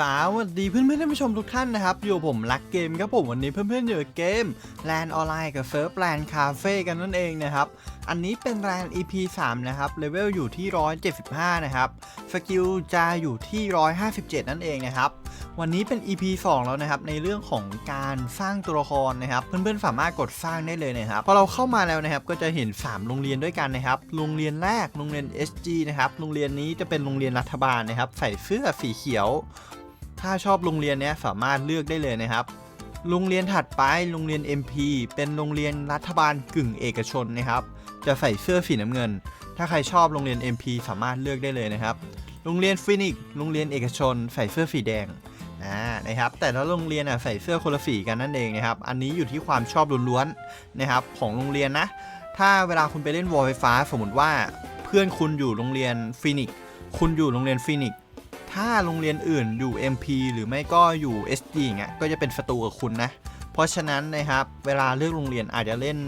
สวัสดีเพื่อนๆท่านผู้ชมทุกท่านนะครับ อยู่ผมรักเกมครับผมวันนี้เพื่อนๆอยู่กับเกมแลนออนไลน์กับเซิร์ฟแลนคาเฟ่กันนั่นเองนะครับ อันนี้เป็นแลน EP 3 นะครับเลเวลอยู่ที่ 175 นะครับ สกิลจะอยู่ที่ 157 นั่นเองนะครับ วันนี้เป็น EP 2 แล้วนะครับ ในเรื่องของการสร้างตัวละครนะครับ เพื่อนๆสามารถกดสร้างได้เลยนะครับพอเราเข้ามาแล้วนะครับก็จะเห็น 3 โรงเรียนด้วยกันนะครับโรงเรียนแรกโรงเรียน SG นะครับโรงเรียนนี้จะเป็นโรงเรียนรัฐบาลนะครับ ใส่เสื้อสีเขียว ถ้าชอบโรงเรียนเนี้ยสามารถเลือกได้เลยนะครับ โรงเรียนถัดไปโรงเรียน MP เป็นโรงเรียนรัฐบาลกึ่งเอกชนนะครับ จะใส่เสื้อสีน้ำเงิน ถ้าใครชอบโรงเรียน MP สามารถเลือกได้เลยนะครับ โรงเรียนฟินิกโรงเรียนเอกชน ใส่เสื้อสีแดงนะครับแต่ละโรงเรียนอะใส่เสื้อคนละสีกันนั่นเองนะครับอันนี้อยู่ที่ความชอบล้วนๆนะครับของโรงเรียนนะ ถ้าเวลาคุณไปเล่นวอลไฟฟ้า สมมติว่าเพื่อนคุณอยู่โรงเรียนฟินิกคุณอยู่โรงเรียนฟินิก ถ้าโรงเรียนอื่นอยู่ MP หรือไม่ก็อยู่ SD อย่างเงี้ยก็จะเป็นศัตรูกับคุณนะ เพราะฉะนั้นนะครับเวลาเลือกโรงเรียนอาจจะเล่น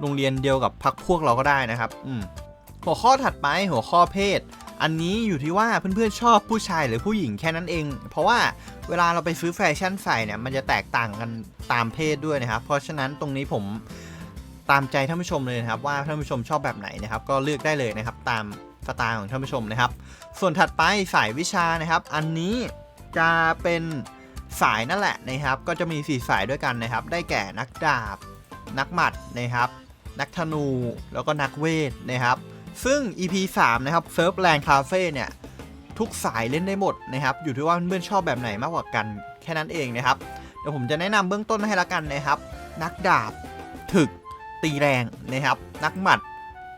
โรงเรียนเดียวกับพักพวกเราก็ได้นะครับอืมหัวข้อถัดไปหัวข้อเพศ อันนี้อยู่ที่ว่าเพื่อนๆชอบผู้ชายหรือผู้หญิงแค่นั้นเอง เพราะว่าเวลาเราไปซื้อแฟชั่นใส่เนี่ยมันจะแตกต่างกันตามเพศด้วยนะครับ เพราะฉะนั้นตรงนี้ผมตามใจท่านผู้ชมเลยนะครับว่าท่านผู้ชมชอบแบบไหนนะครับ ก็เลือกได้เลยนะครับตาม สไตล์ของท่านผู้ชมนะครับ ส่วนถัดไปสายวิชานะครับ อันนี้จะเป็นสายนั่นแหละนะครับ ก็จะมี 4 สายด้วยกันนะครับ ได้แก่นักดาบ นักหมัดนะครับ นักธนูแล้วก็นักเวทนะครับ ซึ่ง EP 3 นะครับเซิร์ฟแลนด์คาเฟ่เนี่ยทุกสายเล่นได้หมดนะครับ อยู่ที่ว่าเพื่อนชอบแบบไหนมากกว่ากันแค่นั้นเองนะครับเดี๋ยวผมจะแนะนำเบื้องต้นให้ละกันนะครับ นักดาบ ถึกตีแรงนะครับ นักหมัด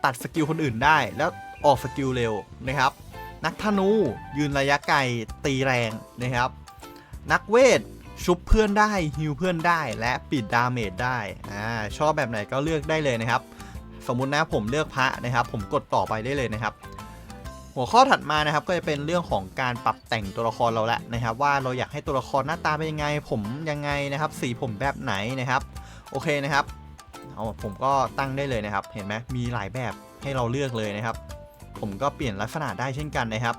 ตัดสกิลคนอื่นได้แล้ว ออกสกิลเร็วนะครับ นักธนูยืนระยะไกลตีแรงนะครับ นักเวทชุบเพื่อนได้ฮิวเพื่อนได้และปิดดาเมจได้อ่าชอบแบบไหนก็เลือกได้เลยนะครับ สมมุตินะผมเลือกพระนะครับ ผมกดต่อไปได้เลยนะครับ หัวข้อถัดมานะครับก็จะเป็นเรื่องของการปรับแต่งตัวละครเราแหละนะครับ ว่าเราอยากให้ตัวละครหน้าตาเป็นยังไง ผมยังไงนะครับ สีผมแบบไหนนะครับโอเคนะครับเอาผมก็ตั้งได้เลยนะครับ เห็นไหมมีหลายแบบให้เราเลือกเลยนะครับ ผมก็เปลี่ยนลักษณะได้เช่นกันนะครับ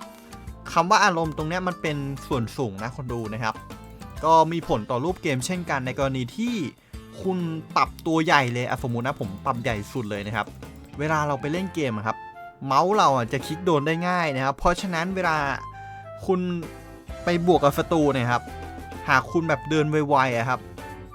คำว่าอารมณ์ตรงนี้มันเป็นส่วนสูงนะคนดูนะครับ ก็มีผลต่อรูปเกมเช่นกันในกรณีที่คุณปรับตัวใหญ่เลยอสมมตินะผมปรับใหญ่สุดเลยนะครับ เวลาเราไปเล่นเกมครับ เมาส์เราจะคลิกโดนได้ง่ายนะครับ เพราะฉะนั้นเวลาคุณไปบวกกับศัตรูนี่ยครับ หากคุณแบบเดินไวๆอะครับ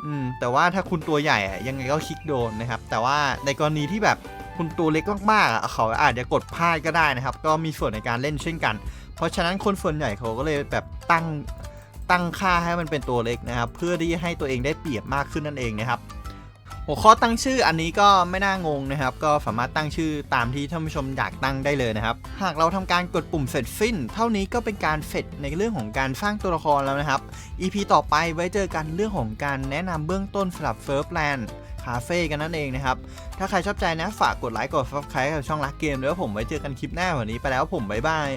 อืมแต่ว่าถ้าคุณตัวใหญ่ยังไงก็คลิกโดนนะครับ แต่ว่าในกรณีที่แบบ คุณตัวเล็กมากๆเขาอาจจะกดพลาดก็ได้นะครับ ก็มีส่วนในการเล่นเช่นกัน เพราะฉะนั้นคนส่วนใหญ่เขาก็เลยแบบตั้งตั้งค่าให้มันเป็นตัวเล็กนะครับ เพื่อที่ให้ตัวเองได้เปรียบมากขึ้นนั่นเองนะครับหัวข้อตั้งชื่ออันนี้ก็ไม่น่างงนะครับ ก็สามารถตั้งชื่อตามที่ท่านผู้ชมอยากตั้งได้เลยนะครับ หากเราทำการกดปุ่มเสร็จสิ้น เท่านี้ก็เป็นการเสร็จในเรื่องของการสร้างตัวละครแล้วนะครับ EP ต่อไปไว้เจอกันเรื่องของการแนะนำเบื้องต้นสำหรับเฟิร์ฟแลนด์าเฟ่กันนั่นเองนะครับ ถ้าใครชอบใจนะ ฝากกดไลค์กด subscribe กับช่องรักเกมด้วยผมไว้เจอกันคลิปหน้าวันนี้ไปแล้วผมบ๊ายบาย